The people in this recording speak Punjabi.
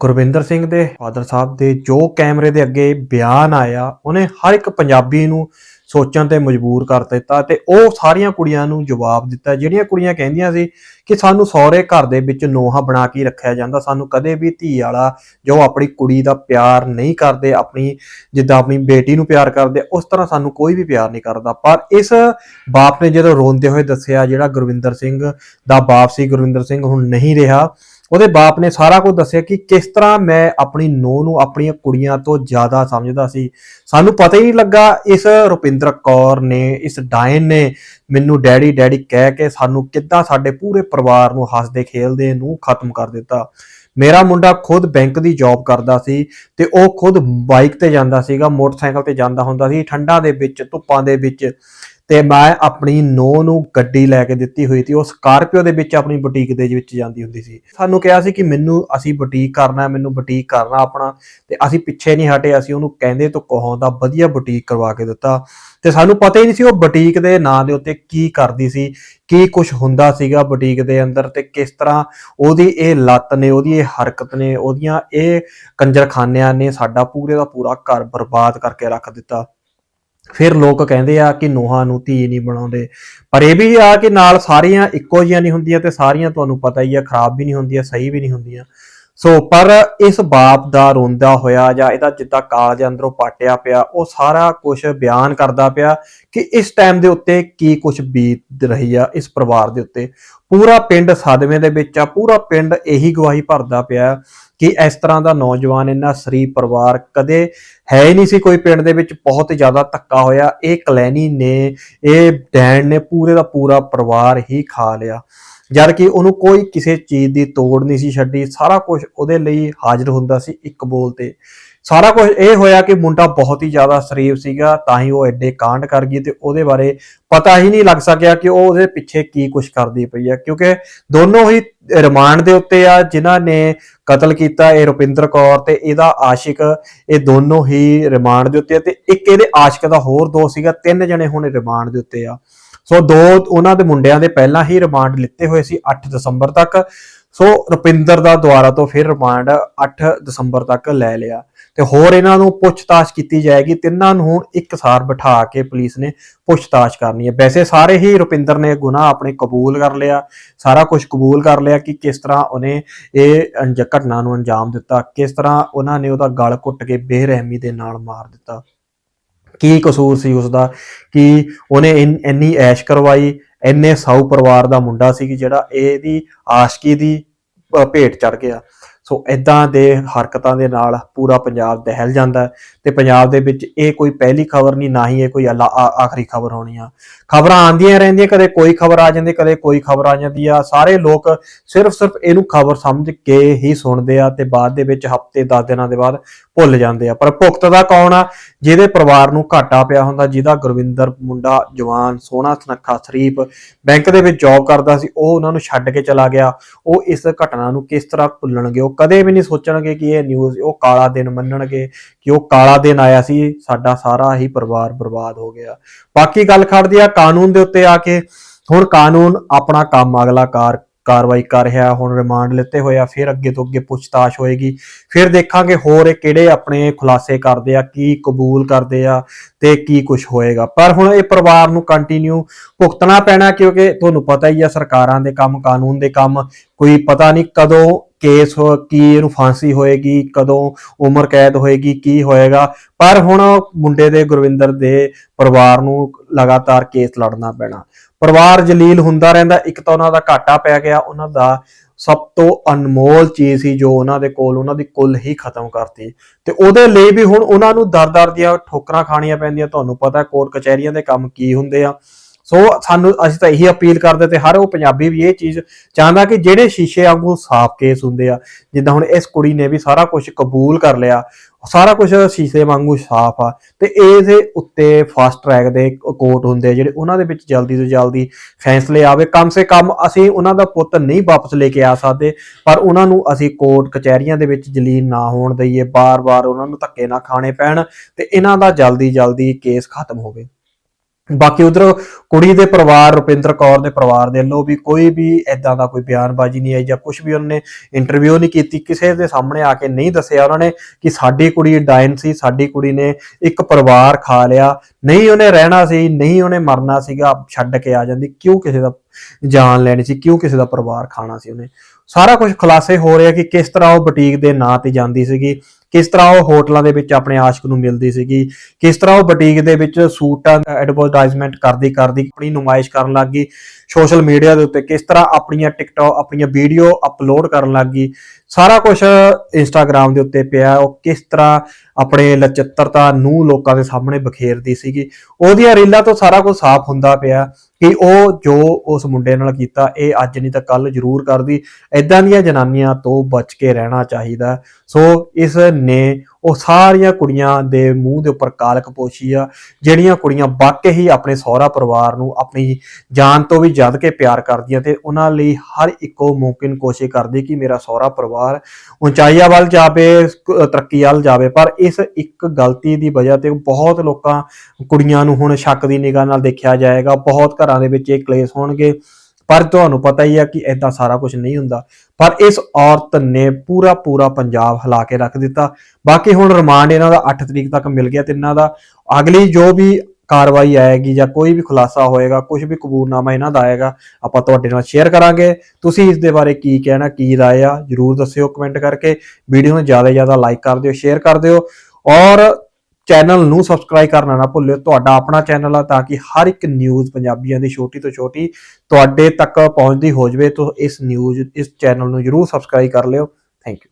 ਗੁਰਵਿੰਦਰ ਸਿੰਘ ਦੇ ਫਾਦਰ ਸਾਹਿਬ ਦੇ ਜੋ ਕੈਮਰੇ ਦੇ ਅੱਗੇ ਬਿਆਨ ਆਇਆ, ਉਹਨੇ ਹਰ ਇੱਕ ਪੰਜਾਬੀ ਨੂੰ ਸੋਚਣ ਤੇ ਮਜਬੂਰ ਕਰ ਦਿੱਤਾ ਤੇ ਉਹ ਸਾਰੀਆਂ ਕੁੜੀਆਂ ਨੂੰ ਜਵਾਬ ਦਿੱਤਾ। ਜਿਹੜੀਆਂ ਕੁੜੀਆਂ ਕਹਿੰਦੀਆਂ ਸੀ ਕਿ ਸਾਨੂੰ ਸਹੁਰੇ ਘਰ ਦੇ ਵਿੱਚ ਨੋਹਾ ਬਣਾ ਕੇ ਰੱਖਿਆ ਜਾਂਦਾ, ਸਾਨੂੰ ਕਦੇ ਵੀ ਧੀ ਵਾਲਾ ਜੋ ਆਪਣੀ ਕੁੜੀ ਦਾ ਪਿਆਰ ਨਹੀਂ ਕਰਦੇ, ਆਪਣੀ ਜਿੱਦਾਂ ਆਪਣੀ ਬੇਟੀ ਨੂੰ ਪਿਆਰ ਕਰਦੇ, ਉਸ ਤਰ੍ਹਾਂ ਸਾਨੂੰ ਕੋਈ ਵੀ ਪਿਆਰ ਨਹੀਂ ਕਰਦਾ। ਪਰ ਇਸ ਬਾਪ ਨੇ ਜਦੋਂ ਰੋਂਦੇ ਹੋਏ ਦੱਸਿਆ, ਜਿਹੜਾ ਗੁਰਵਿੰਦਰ ਸਿੰਘ ਦਾ ਬਾਪ ਸੀ, ਗੁਰਵਿੰਦਰ ਸਿੰਘ ਹੁਣ ਨਹੀਂ ਰਿਹਾ ਉਹਦੇ ਬਾਪ ਨੇ ਸਾਰਾ ਕੁਝ ਦੱਸਿਆ ਕਿ ਕਿਸ ਤਰ੍ਹਾਂ ਮੈਂ ਆਪਣੀ ਨੂੰਹ ਨੂੰ ਆਪਣੀਆਂ ਕੁੜੀਆਂ ਤੋਂ ਜ਼ਿਆਦਾ ਸਮਝਦਾ ਸੀ। ਸਾਨੂੰ ਪਤਾ ਹੀ ਨਹੀਂ ਲੱਗਾ ਇਸ ਰੁਪਿੰਦਰ ਕੌਰ ਨੇ, ਇਸ ਡਾਇਨ ਨੇ ਮੈਨੂੰ ਡੈਡੀ ਡੈਡੀ ਕਹਿ ਕੇ ਸਾਨੂੰ ਕਿੱਦਾਂ ਸਾਡੇ ਪੂਰੇ ਪਰਿਵਾਰ ਨੂੰ ਹੱਸਦੇ, ਖੇਲਦੇ ਨੂੰ ਖਤਮ ਕਰ ਦਿੱਤਾ। ਮੇਰਾ ਮੁੰਡਾ ਖੁਦ ਬੈਂਕ ਦੀ ਜੌਬ ਕਰਦਾ ਸੀ ਤੇ ਉਹ ਖੁਦ ਬਾਈਕ ਤੇ ਜਾਂਦਾ ਸੀਗਾ, ਮੋਟਰਸਾਈਕਲ ਤੇ ਜਾਂਦਾ ਹੁੰਦਾ ਸੀ, ਠੰਡਾਂ ਦੇ ਵਿੱਚ, ਧੁੱਪਾਂ ਦੇ ਵਿੱਚ। ਤੇ ਮੈਂ ਆਪਣੀ ਨੋ ਨੂੰ ਗੱਡੀ ਲੈ ਕੇ ਦਿੱਤੀ ਹੋਈ ਸੀ। ਉਹ ਸਕਾਰਪੀਓ ਦੇ ਵਿੱਚ ਆਪਣੀ ਬੁਟੀਕ ਦੇ ਵਿੱਚ ਜਾਂਦੀ ਹੁੰਦੀ ਸੀ। ਸਾਨੂੰ ਕਿਹਾ ਸੀ ਕਿ ਮੈਨੂੰ ਅਸੀਂ ਬੁਟੀਕ ਕਰਨਾ ਮੈਨੂੰ ਬੁਟੀਕ ਕਰਨਾ ਆਪਣਾ ਤੇ ਅਸੀਂ ਪਿੱਛੇ ਨਹੀਂ ਹਟੇ, ਅਸੀਂ ਉਹਨੂੰ ਕਹਿੰਦੇ ਤੋਂ ਕਹਾਉਂਦਾ ਵਧੀਆ ਬੁਟੀਕ ਕਰਵਾ ਕੇ ਦਿੱਤਾ। ਤੇ ਸਾਨੂੰ ਪਤਾ ਹੀ ਨਹੀਂ ਸੀ ਉਹ ਬੁਟੀਕ ਦੇ ਨਾਂ ਦੇ ਉੱਤੇ ਕੀ ਕਰਦੀ ਸੀ, ਕੀ ਕੁਝ ਹੁੰਦਾ ਸੀਗਾ ਬੁਟੀਕ ਦੇ ਅੰਦਰ ਤੇ ਕਿਸ ਤਰ੍ਹਾਂ ਉਹਦੀ ਇਹ ਲੱਤ ਨੇ, ਉਹਦੀ ਇਹ ਹਰਕਤ ਨੇ, ਉਹਦੀਆਂ ਇਹ ਕੰਜਰਖਾਨਿਆਂ ਨੇ ਸਾਡਾ ਪੂਰੇ ਦਾ ਪੂਰਾ ਘਰ ਬਰਬਾਦ ਕਰਕੇ ਰੱਖ ਦਿੱਤਾ। ਫਿਰ ਲੋਕ ਕਹਿੰਦੇ ਆ ਕਿ ਨੋਹਾਂ ਨੂੰ ਧੀ ਨਹੀਂ ਬਣਾਉਂਦੇ। ਪਰ ਇਹ ਵੀ ਆ ਕਿ ਨਾਲ ਸਾਰੀਆਂ ਇੱਕੋ ਜਿਹੀਆਂ ਨਹੀਂ ਹੁੰਦੀਆਂ ਤੇ ਸਾਰੀਆਂ ਤੁਹਾਨੂੰ ਪਤਾ ਹੀ ਆ, ਖਰਾਬ ਵੀ ਨਹੀਂ ਹੁੰਦੀਆਂ, ਸਹੀ ਵੀ ਨਹੀਂ ਹੁੰਦੀਆਂ। ਸੋ ਪਰ ਇਸ ਬਾਪ ਦਾ ਰੋਂਦਾ ਹੋਇਆ ਜਾਂ ਇਹਦਾ ਜਿੱਦਾਂ ਕਾਲਜ ਅੰਦਰੋਂ ਪਾਟਿਆ ਪਿਆ, ਉਹ ਸਾਰਾ ਕੁਝ ਬਿਆਨ ਕਰਦਾ ਪਿਆ ਕਿ ਇਸ ਟਾਈਮ ਦੇ ਉੱਤੇ ਕੀ ਕੁਝ ਬੀਤ ਰਹੀ ਆ ਇਸ ਪਰਿਵਾਰ ਦੇ ਉੱਤੇ। ਪੂਰਾ ਪਿੰਡ ਸਦਮੇ ਦੇ ਵਿੱਚ ਆ, ਪੂਰਾ ਪਿੰਡ ਇਹੀ ਗਵਾਹੀ ਭਰਦਾ ਪਿਆ ਕਿ ਇਸ ਤਰ੍ਹਾਂ ਦਾ ਨੌਜਵਾਨ ਇੰਨਾ ਸਰੀਰ ਪਰਿਵਾਰ ਕਦੇ ਹੈ ਹੀ ਨਹੀਂ ਸੀ ਕੋਈ ਪਿੰਡ ਦੇ ਵਿੱਚ, ਬਹੁਤ ਜ਼ਿਆਦਾ ਧੱਕਾ ਹੋਇਆ। ਇਹ ਕਲੈਨੀ ਨੇ, ਇਹ ਡੈਣ ਨੇ ਪੂਰੇ ਦਾ ਪੂਰਾ ਪਰਿਵਾਰ ਹੀ ਖਾ ਲਿਆ। ਜਦ ਕਿ ਉਹਨੂੰ ਕੋਈ ਕਿਸੇ ਚੀਜ਼ ਦੀ ਤੋੜ ਨਹੀਂ ਸੀ ਛੱਡੀ, ਸਾਰਾ ਕੁਝ ਉਹਦੇ ਲਈ ਹਾਜ਼ਰ ਹੁੰਦਾ ਸੀ ਇੱਕ ਬੋਲ ਤੇ। ਸਾਰਾ ਕੁਝ ਇਹ ਹੋਇਆ ਕਿ ਮੁੰਡਾ ਬਹੁਤ ਹੀ ਜ਼ਿਆਦਾ ਸ਼ਰੀਫ ਸੀਗਾ, ਤਾਂ ਹੀ ਉਹ ਐਡੇ ਕਾਂਡ ਕਰ ਗਈ ਤੇ ਉਹਦੇ ਬਾਰੇ ਪਤਾ ਹੀ ਨਹੀਂ ਲੱਗ ਸਕਿਆ ਕਿ ਉਹ ਉਹਦੇ ਪਿੱਛੇ ਕੀ ਕੁਝ ਕਰਦੀ ਪਈ ਹੈ ਕਿਉਂਕਿ ਦੋਨੋਂ ਹੀ ਰਿਮਾਂਡ ਦੇ ਉੱਤੇ ਆ, ਜਿਨ੍ਹਾਂ ਨੇ ਕਤਲ ਕੀਤਾ ਇਹ ਰੁਪਿੰਦਰ ਕੌਰ ਤੇ ਇਹਦਾ ਆਸ਼ਿਕ, ਇਹ ਦੋਨੋਂ ਹੀ ਰਿਮਾਂਡ ਦੇ ਉੱਤੇ ਆ ਤੇ ਇੱਕ ਇਹਦੇ ਆਸ਼ਿਕ ਦਾ ਹੋਰ ਦੋ ਸੀਗਾ, ਤਿੰਨ ਜਣੇ ਹੁਣ ਰਿਮਾਂਡ ਦੇ ਉੱਤੇ ਆ। ਸੋ ਦੋ ਉਹਨਾਂ ਦੇ ਮੁੰਡਿਆਂ ਦੇ ਪਹਿਲਾਂ ਹੀ ਰਿਮਾਂਡ ਲਿੱਤੇ ਹੋਏ ਸੀ 8 ਦਸੰਬਰ ਤੱਕ। ਸੋ ਰੁਪਿੰਦਰ ਦਾ ਦੁਆਰਾ ਤੋਂ ਫਿਰ ਰਿਮਾਂਡ 8 ਦਸੰਬਰ ਤੱਕ ਲੈ ਲਿਆ। ਤੇ ਹੋਰ ਇਹਨਾਂ ਨੂੰ ਪੁੱਛਤਾਛ ਕੀਤੀ ਜਾਏਗੀ। ਤਿੰਨਾਂ ਨੂੰ ਹੁਣ ਇੱਕ ਸਾਰ ਬਿਠਾ ਕੇ ਪੁਲਿਸ ਨੇ ਪੁੱਛਤਾਛ ਕਰਨੀ ਹੈ। ਵੈਸੇ ਸਾਰੇ ਹੀ ਰੁਪਿੰਦਰ ਨੇ ਗੁਨਾਹ ਆਪਣੇ ਕਬੂਲ ਕਰ ਲਿਆ। ਸਾਰਾ ਕੁਝ ਕਬੂਲ ਕਰ ਲਿਆ ਕਿ ਕਿਸ ਤਰ੍ਹਾਂ ਉਹਨੇ ਇਹ ਘਟਨਾ ਨੂੰ ਅੰਜਾਮ ਦਿੱਤਾ। ਕਿਸ ਤਰ੍ਹਾਂ ਉਹਨਾਂ ਨੇ ਉਹਦਾ ਗਲ ਘੁੱਟ ਕੇ ਬੇਰਹਿਮੀ ਦੇ ਨਾਲ ਮਾਰ ਦਿੱਤਾ। ਕੀ ਕਸੂਰ ਸੀ ਉਸਦਾ? ਕਿ ਉਹਨੇ ਇੰਨ- ਇੰਨੀ ਐਸ਼ ਕਰਵਾਈ? ਇੰਨੇ ਸਾਊ ਪਰਿਵਾਰ ਦਾ ਮੁੰਡਾ ਸੀ ਕਿ ਜਿਹੜਾ ਇਹਦੀ ਆਸ਼ਕੀ ਦੀ ਭੇਟ ਚੜ ਗਿਆ। ਸੋ ਇਦਾਂ ਦੇ ਹਰਕਤਾਂ ਦੇ ਨਾਲ ਪੂਰਾ ਪੰਜਾਬ ਦਹਿਲ ਜਾਂਦਾ ਹੈ ਤੇ ਪੰਜਾਬ ਦੇ ਵਿੱਚ ਇਹ ਕੋਈ ਪਹਿਲੀ ਖਬਰ ਨਹੀਂ, ਨਾ ਹੀ ਇਹ ਕੋਈ ਅਲਾ- ਆਖਰੀ ਖਬਰ ਹੋਣੀ ਆ। ਖਬਰਾਂ ਆਉਂਦੀਆਂ ਰਹਿੰਦੀਆਂ, ਕਦੇ ਕੋਈ ਖਬਰ ਆ ਜਾਂਦੀ, ਕਦੇ ਕੋਈ ਖਬਰ ਆ ਜਾਂਦੀ ਆ। ਸਾਰੇ ਲੋਕ ਸਿਰਫ ਸਿਰਫ ਇਹਨੂੰ ਖਬਰ ਸਮਝ ਕੇ ਹੀ ਸੁਣਦੇ ਆ ਤੇ ਬਾਅਦ ਦੇ ਵਿੱਚ ਹਫ਼ਤੇ 10 ਦਿਨਾਂ ਦੇ ਬਾਅਦ ਭੁੱਲ ਜਾਂਦੇ ਆ। ਪਰ ਭੁਗਤਦਾ ਕੌਣ ਆ? ਜਿਹਦੇ ਪਰਿਵਾਰ ਨੂੰ ਘਾਟਾ ਪਿਆ ਹੁੰਦਾ, ਜਿਹਦਾ ਗੁਰਵਿੰਦਰ ਮੁੰਡਾ ਜਵਾਨ, ਸੋਹਣਾ, ਸੁਨੱਖਾ, ਸ਼ਰੀਫ, ਬੈਂਕ ਦੇ ਵਿੱਚ ਜੌਬ ਕਰਦਾ ਸੀ, ਉਹ ਉਹਨਾਂ ਨੂੰ ਛੱਡ ਕੇ ਚਲਾ ਗਿਆ। ਉਹ ਇਸ ਘਟਨਾ ਨੂੰ ਕਿਸ ਤਰ੍ਹਾਂ ਭੁੱਲਣਗੇ? ਉਹ ਕਦੇ ਵੀ ਨਹੀਂ ਸੋਚਣਗੇ ਕਿ ਇਹ ਨਿਊਜ਼ ਉਹ ਕਾਲਾ ਦਿਨ ਮੰਨਣਗੇ ਕਿ ਉਹ ਕਾਲਾ ਦਿਨ ਆਇਆ ਸੀ, ਸਾਡਾ ਸਾਰਾ ਹੀ ਪਰਿਵਾਰ ਬਰਬਾਦ ਹੋ ਗਿਆ। ਬਾਕੀ ਗੱਲ ਖੜਦੀ ਆ ਕਾਨੂੰਨ ਦੇ ਉੱਤੇ ਆ ਕੇ, ਹੁਣ ਕਾਨੂੰਨ ਆਪਣਾ ਕੰਮ ਅਗਲਾ ਕਾਰ, ਕਾਰਵਾਈ ਕਰ ਰਿਹਾ, ਹੁਣ ਰਿਮਾਂਡ ਲਿੱਤੇ ਹੋਏ ਆ, ਫਿਰ ਅੱਗੇ ਤੋਂ ਅੱਗੇ ਪੁੱਛਤਾਛ ਹੋਏਗੀ। ਫਿਰ ਦੇਖਾਂਗੇ ਹੋਰ ਇਹ ਕਿਹੜੇ ਆਪਣੇ ਖੁਲਾਸੇ ਕਰਦੇ ਆ, ਕੀ ਕਬੂਲ ਕਰਦੇ ਆ ਤੇ ਕੀ ਕੁਝ ਹੋਏਗਾ। ਪਰ ਹੁਣ ਇਹ ਪਰਿਵਾਰ ਨੂੰ ਕੰਟੀਨਿਊ ਭੁਗਤਣਾ ਪੈਣਾ ਕਿਉਂਕਿ ਤੁਹਾਨੂੰ ਪਤਾ ਹੀ ਆ ਸਰਕਾਰਾਂ ਦੇ ਕੰਮ, ਕਾਨੂੰਨ ਦੇ ਕੰਮ, ਕੋਈ ਪਤਾ ਨਹੀਂ ਕਦੋਂ ਕੇਸ ਕੀ ਇਹਨੂੰ ਫਾਂਸੀ ਹੋਏਗੀ, ਕਦੋਂ ਉਮਰ ਕੈਦ ਹੋਏਗੀ, ਕੀ ਹੋਏਗਾ। ਪਰ ਹੁਣ ਮੁੰਡੇ ਦੇ ਗੁਰਵਿੰਦਰ ਦੇ ਪਰਿਵਾਰ ਨੂੰ ਲਗਾਤਾਰ ਕੇਸ ਲੜਨਾ ਪੈਣਾ। ਪਰਿਵਾਰ ਜਲੀਲ ਹੁੰਦਾ ਰਹਿੰਦਾ, ਇੱਕ ਤਾਂ ਉਹਨਾਂ ਦਾ ਘਾਟਾ ਪੈ ਗਿਆ, ਉਹਨਾਂ ਦਾ ਸਭ ਤੋਂ ਅਨਮੋਲ ਚੀਜ਼ ਸੀ ਜੋ ਉਹਨਾਂ ਦੇ ਕੋਲ, ਉਹਨਾਂ ਦੀ ਕੁੱਲ ਹੀ ਖਤਮ ਕਰਤੀ। ਤੇ ਉਹਦੇ ਲਈ ਵੀ ਹੁਣ ਉਹਨਾਂ ਨੂੰ ਦਰ-ਦਰ ਦੀਆਂ ਠੋਕਰਾਂ ਖਾਣੀਆਂ ਪੈਂਦੀਆਂ। ਤੁਹਾਨੂੰ ਪਤਾ ਕੋਰਟ ਕਚਹਿਰੀਆਂ ਦੇ ਕੰਮ ਕੀ ਹੁੰਦੇ ਆ। ਸੋ ਸਾਨੂੰ ਅਸੀਂ ਤਾਂ ਇਹੀ ਅਪੀਲ ਕਰਦੇ ਤੇ ਹਰ ਉਹ ਪੰਜਾਬੀ ਵੀ ਇਹ ਚੀਜ਼ ਚਾਹੁੰਦਾ ਕਿ ਜਿਹੜੇ ਸ਼ੀਸ਼ੇ ਵਾਂਗੂ ਸਾਫ਼ ਕੇਸ ਹੁੰਦੇ ਆ, ਜਿੱਦਾਂ ਹੁਣ ਇਸ ਕੁੜੀ ਨੇ ਵੀ ਸਾਰਾ ਕੁਝ ਕਬੂਲ ਕਰ ਲਿਆ, ਸਾਰਾ ਕੁਝ ਸ਼ੀਸ਼ੇ ਵਾਂਗੂ ਸਾਫ਼ ਆ ਤੇ ਇਹਦੇ ਉੱਤੇ ਫਾਸਟ ਟਰੈਕ ਦੇ ਕੋਰਟ ਹੁੰਦੇ ਆ ਜਿਹੜੇ ਉਹਨਾਂ ਦੇ ਵਿੱਚ ਜਲਦੀ ਤੋਂ ਜਲਦੀ ਫੈਸਲੇ ਆਵੇ। ਕਮ ਸੇ ਕਮ ਅਸੀਂ ਉਹਨਾਂ ਦਾ ਪੁੱਤ ਨਹੀਂ ਵਾਪਸ ਲੈ ਕੇ ਆ ਸਕਦੇ, ਪਰ ਉਹਨਾਂ ਨੂੰ ਅਸੀਂ ਕੋਰਟ ਕਚਹਿਰੀਆਂ ਦੇ ਵਿੱਚ ਜਲੀਲ ਨਾ ਹੋਣ ਦਈਏ, ਬਾਰ-ਬਾਰ ਉਹਨਾਂ ਨੂੰ ਧੱਕੇ ਨਾ ਖਾਣੇ ਪੈਣ ਤੇ ਇਹਨਾਂ ਦਾ ਜਲਦੀ ਜਲਦੀ ਕੇਸ ਖਤਮ ਹੋਵੇ। ਬਾਕੀ ਉਧਰ ਕੁੜੀ ਦੇ ਪਰਿਵਾਰ, ਰੁਪਿੰਦਰ ਕੌਰ ਦੇ ਪਰਿਵਾਰ ਦੇ ਵੱਲੋਂ ਵੀ ਕੋਈ ਵੀ ਐਦਾਂ ਦਾ ਕੋਈ ਬਿਆਨਬਾਜ਼ੀ ਨਹੀਂ ਆਈ ਜਾਂ ਕੁਝ ਵੀ ਉਹਨਾਂ ਨੇ ਇੰਟਰਵਿਊ ਨਹੀਂ ਕੀਤੀ, ਕਿਸੇ ਦੇ ਸਾਹਮਣੇ ਆ ਕੇ ਨਹੀਂ ਦੱਸਿਆ ਉਹਨਾਂ ਨੇ ਕਿ ਸਾਡੀ ਕੁੜੀ ਡਾਇਨ ਸੀ, ਸਾਡੀ ਕੁੜੀ ਨੇ ਇੱਕ ਪਰਿਵਾਰ ਖਾ ਲਿਆ, ਨਹੀਂ ਉਹਨੇ ਰਹਿਣਾ ਸੀ, ਨਹੀਂ ਉਹਨੇ ਮਰਨਾ ਸੀਗਾ, ਛੱਡ ਕੇ ਆ ਜਾਂਦੀ, ਕਿਉਂ ਕਿਸੇ ਦਾ ਜਾਨ ਲੈਣੀ ਸੀ, ਕਿਉਂ ਕਿਸੇ ਦਾ ਪਰਿਵਾਰ ਖਾਣਾ ਸੀ ਉਹਨੇ? ਸਾਰਾ ਕੁਝ ਖੁਲਾਸੇ ਹੋ ਰਿਹਾ ਕਿ ਕਿਸ ਤਰ੍ਹਾਂ ਉਹ ਬੁਟੀਕ ਦੇ ਨਾਂ ਤੇ ਜਾਂਦੀ ਸੀਗੀ ਕਿਸ ਤਰ੍ਹਾਂ ਉਹ ਹੋਟਲਾਂ ਦੇ ਵਿੱਚ ਆਪਣੇ ਆਸ਼ਕ ਨੂੰ ਮਿਲਦੀ ਸੀਗੀ, ਕਿਸ ਤਰ੍ਹਾਂ ਉਹ ਬੁਟੀਕ ਦੇ ਵਿੱਚ ਸੂਟਾਂ ਐਡਵਰਟਾਈਜ਼ਮੈਂਟ ਕਰਦੀ ਕਰਦੀ ਆਪਣੀ ਨੁਮਾਇਸ਼ ਕਰਨ ਲੱਗ ਗਈ ਸੋਸ਼ਲ ਮੀਡੀਆ ਦੇ ਉੱਤੇ ਕਿਸ ਤਰ੍ਹਾਂ ਆਪਣੀਆਂ ਟਿਕਟੌਕ ਆਪਣੀਆਂ ਵੀਡੀਓ ਅਪਲੋਡ ਕਰਨ ਲੱਗ ਗਈ, ਸਾਰਾ ਕੁਝ ਇੰਸਟਾਗ੍ਰam ਦੇ ਉੱਤੇ ਪਿਆ, ਉਹ ਕਿਸ ਤਰ੍ਹਾਂ ਆਪਣੇ ਲਚਿੱਤਰਤਾ ਨੂੰ ਲੋਕਾਂ ਦੇ ਸਾਹਮਣੇ ਬਖੇਰਦੀ ਸੀਗੀ। ਉਹਦੀਆਂ ਰੀਲਾਂ ਤੋਂ ਸਾਰਾ ਕੁਝ ਸਾਫ਼ ਹੁੰਦਾ ਪਿਆ ਕਿ ਉਹ ਜੋ ਉਸ ਮੁੰਡੇ ਨਾਲ ਕੀਤਾ, ਇਹ ਅੱਜ ਨਹੀਂ ਤਾਂ ਕੱਲ ਜ਼ਰੂਰ ਕਰਦੀ। ਐਦਾਂ ਦੀਆਂ ਜਨਾਨੀਆਂ ਤੋਂ ਬਚ ਕੇ ਰਹਿਣਾ ਚਾਹੀਦਾ। ਸੋ ਇਸ ਨੇ ਉਹ ਸਾਰੀਆਂ ਕੁੜੀਆਂ ਦੇ ਮੂੰਹ ਦੇ ਉੱਪਰ ਕਾਲਕ ਪੋਸ਼ੀ ਆ, ਜਿਹੜੀਆਂ ਕੁੜੀਆਂ ਵਾਕਈ ਹੀ ਆਪਣੇ ਸਹੁਰਾ ਪਰਿਵਾਰ ਨੂੰ ਆਪਣੀ ਜਾਨ ਤੋਂ ਵੀ ਜਦ ਕੇ ਪਿਆਰ ਕਰਦੀਆਂ ਤੇ ਉਹਨਾਂ ਲਈ ਹਰ ਇੱਕੋ ਮੁਮਕਿਨ ਕੋਸ਼ਿਸ਼ ਕਰਦੀ ਕਿ ਮੇਰਾ ਸਹੁਰਾ ਪਰਿਵਾਰ ਉਚਾਈਆਂ ਵੱਲ ਜਾਵੇ ਤਰੱਕੀ ਵੱਲ ਜਾਵੇ। ਪਰ ਇਸ ਇੱਕ ਗਲਤੀ ਦੀ ਵਜ੍ਹਾ ਤੇ ਬਹੁਤ ਲੋਕਾਂ ਕੁੜੀਆਂ ਨੂੰ ਹੁਣ ਸ਼ੱਕ ਦੀ ਨਿਗਾਹ ਨਾਲ ਦੇਖਿਆ ਜਾਏਗਾ। ਬਹੁਤ ਘਰਾਂ ਦੇ ਵਿੱਚ ਇਹ ਕਲੇਸ਼ ਹੋਣਗੇ। ਪਰ ਤੁਹਾਨੂੰ ਪਤਾ ਹੀ ਆ ਕਿ ਐਦਾਂ ਸਾਰਾ ਕੁਝ ਨਹੀਂ ਹੁੰਦਾ। ਪਰ ਇਸ ਔਰਤ ਨੇ ਪੂਰਾ ਪੂਰਾ ਪੰਜਾਬ ਹਿਲਾ ਕੇ ਰੱਖ ਦਿੱਤਾ। ਬਾਕੀ ਹੁਣ ਰਿਮਾਂਡ ਇਹਨਾਂ ਦਾ 8 ਤਰੀਕ ਤੱਕ ਮਿਲ ਗਿਆ ਤਿੰਨਾਂ ਦਾ। ਅਗਲੀ ਜੋ ਵੀ ਕਾਰਵਾਈ ਆਏਗੀ ਜਾਂ ਕੋਈ ਵੀ ਖੁਲਾਸਾ ਹੋਏਗਾ ਕੁਝ ਵੀ ਕਬੂਰਨਾਮਾ ਇਹਨਾਂ ਦਾ ਆਏਗਾ, ਆਪਾਂ ਤੁਹਾਡੇ ਨਾਲ ਸ਼ੇਅਰ ਕਰਾਂਗੇ। ਤੁਸੀਂ ਇਸ ਦੇ ਬਾਰੇ ਕੀ ਕਹਿਣਾ, ਕੀ ਰਾਏ ਆ, ਜਰੂਰ ਦੱਸਿਓ ਕਮੈਂਟ ਕਰਕੇ। ਵੀਡੀਓ ਨੂੰ ਜ਼ਿਆਦਾ ਜ਼ਿਆਦਾ ਲਾਈਕ ਕਰ ਦਿਓ ਸ਼ੇਅਰ ਕਰ ਦਿਓ। ਔਰ ਚੈਨਲ ਨੂੰ ਸਬਸਕ੍ਰਾਈਬ ਕਰਨਾ ਨਾ ਭੁੱਲਿਓ। ਤੁਹਾਡਾ ਆਪਣਾ ਚੈਨਲ ਆ ਤਾਂ ਕਿ ਹਰ ਇੱਕ ਨਿਊਜ਼ ਪੰਜਾਬੀਆਂ ਦੀ ਛੋਟੀ ਤੋਂ ਛੋਟੀ ਤੁਹਾਡੇ ਤੱਕ ਪਹੁੰਚਦੀ ਹੋ ਜਵੇ। ਤਾਂ ਇਸ ਨਿਊਜ਼ ਇਸ ਚੈਨਲ ਨੂੰ ਜਰੂਰ ਸਬਸਕ੍ਰਾਈਬ ਕਰ ਲਿਓ। Thank you